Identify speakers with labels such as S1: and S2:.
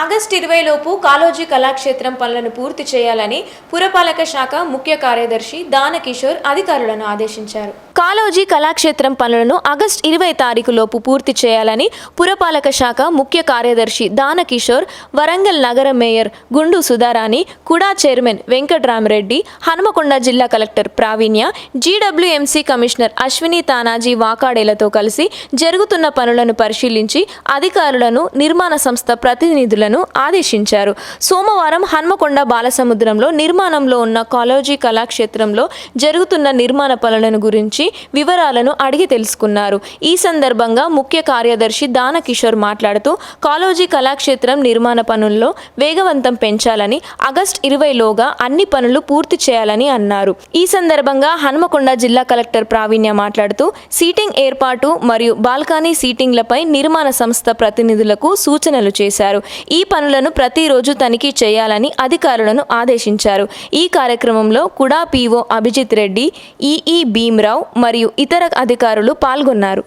S1: August ఇరవై లోపు కాలోజీ కళాక్షేత్రం పనులను పూర్తి చేయాలని పురపాలక శాఖ ముఖ్య కార్యదర్శి దానకిషోర్ అధికారులను ఆదేశించారు. కాలోజీ కళాక్షేత్రం పనులను ఆగస్టు ఇరవై తారీఖు లోపు పూర్తి చేయాలని పురపాలక శాఖ ముఖ్య కార్యదర్శి దానకిషోర్ వరంగల్ నగర మేయర్ గుండు సుధారాణి కుడా చైర్మన్ వెంకట్రామరెడ్డి హనుమకొండ జిల్లా collector Praveenya GWMC commissioner Ashwini Tanaji వాకాడేలతో కలిసి జరుగుతున్న పనులను పరిశీలించి అధికారులను నిర్మాణ సంస్థ ప్రతినిధులను ఆదేశించారు. సోమవారం హన్మకొండ బాలసముద్రంలో నిర్మాణంలో ఉన్న కాలోజీ కళాక్షేత్రంలో జరుగుతున్న నిర్మాణ పనులను గురించి వివరాలను అడిగి తెలుసుకున్నారు. ఈ సందర్భంగా ముఖ్య కార్యదర్శి దానకిషోర్ మాట్లాడుతూ కాలోజీ కళాక్షేత్రం నిర్మాణ పనుల్లో వేగవంతం పెంచాలని ఆగస్ట్ ఇరవైలోగా అన్ని పనులు పూర్తి చేయాలని అన్నారు. ఈ సందర్భంగా హన్మకొండ జిల్లా కలెక్టర్ ప్రావీణ్య మాట్లాడుతూ సీటింగ్ ఏర్పాటు మరియు బాల్కనీ సీటింగ్లపై నిర్మాణ సంస్థ ప్రతినిధులకు సూచనలు చేశారు. ఈ పనులను ప్రతిరోజు తనిఖీ చేయాలని అధికారులను ఆదేశించారు. ఈ కార్యక్రమంలో కుడా పీఓ అభిజిత్ రెడ్డి ఈఈ భీమ్రావు మరియు ఇతర అధికారులు పాల్గొన్నారు.